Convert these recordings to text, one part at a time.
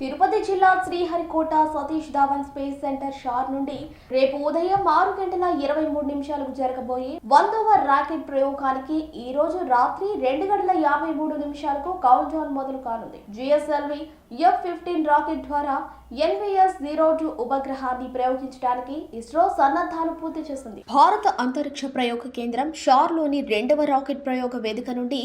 తిరుపతి జిల్లా Sriharikota Satish Dhawan space centre SHAR నుండి రేపు ఉదయం ఆరు గంటల ఇరవై మూడు నిమిషాలకు జరగబోయే వందవ రాకెట్ ప్రయోగానికి ఈ రోజు రాత్రి రెండు గంటల యాభై మూడు నిమిషాలకు కౌంట్ డౌన్ మొదలు కానుంది. జిఎస్ఎల్వి ఎఫ్ ఫిఫ్టీన్ రాకెట్ ద్వారా ఎన్విఎస్ జీరో టూ ఉపగ్రహాన్ని ప్రయోగించడానికి ఇస్రో సన్నద్ధాలు పూర్తి చేసింది. భారత అంతరిక్ష ప్రయోగ కేంద్రం షార్లోని రెండవ రాకెట్ ప్రయోగ వేదిక నుండి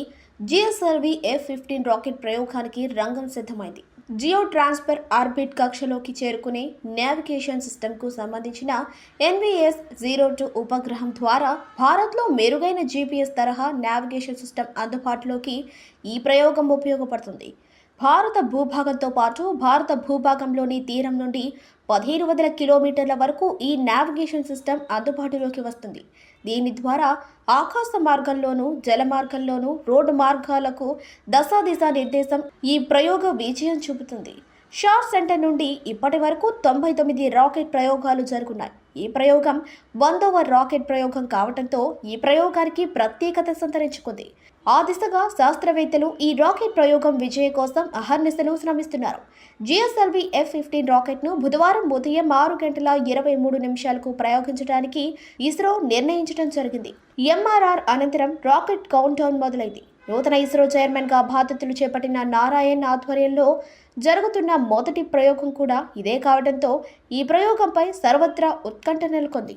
జిఎస్ఎల్వి ఎఫ్ ఫిఫ్టీన్ రాకెట్ ప్రయోగానికి రంగం సిద్ధమైంది. జియో ట్రాన్స్ఫర్ ఆర్బిట్ కక్షలోకి చేరుకునే నావిగేషన్ సిస్టమ్కు సంబంధించిన ఎన్విఎస్ జీరో టూ ఉపగ్రహం ద్వారా భారత్లో మెరుగైన జీపీఎస్ తరహా నావిగేషన్ సిస్టమ్ అందుబాటులోకి ఈ ప్రయోగం ఉపయోగపడుతుంది. భారత భూభాగంతో పాటు భారత భూభాగంలోని తీరం నుండి పదిహేను వందల కిలోమీటర్ల వరకు ఈ నావిగేషన్ సిస్టమ్ అందుబాటులోకి వస్తుంది. దీని ద్వారా ఆకాశ మార్గంలోనూ జల మార్గంలోనూ రోడ్డు మార్గాలకు దశా దిశా నిర్దేశం ఈ ప్రయోగ విజయం చూపుతుంది. షార్ సెంటర్ నుండి ఇప్పటి వరకు తొంభై తొమ్మిది రాకెట్ ప్రయోగాలు జరుగున్నాయి. ఈ ప్రయోగం వందవ రాకెట్ ప్రయోగం కావడంతో ఈ ప్రయోగానికి ప్రత్యేకత సంతరించుకుంది. ఆ దిశగా శాస్త్రవేత్తలు ఈ రాకెట్ ప్రయోగం విజయం కోసం అహర్నిశలు శ్రమిస్తున్నారు. జిఎస్ఎల్వి ఎఫ్ ఫిఫ్టీన్ రాకెట్ను బుధవారం ఉదయం ఆరు గంటల ఇరవై మూడు నిమిషాలకు ప్రయోగించడానికి ఇస్రో నిర్ణయించడం జరిగింది. ఎంఆర్ఆర్ అనంతరం రాకెట్ కౌంట్ డౌన్ మొదలైంది. నూతన ఇస్రో చైర్మన్గా బాధ్యతలు చేపట్టిన నారాయణ్ ఆధ్వర్యంలో జరుగుతున్న మొదటి ప్రయోగం కూడా ఇదే కావడంతో ఈ ప్రయోగంపై సర్వత్రా ఉత్కంఠ నెలకొంది.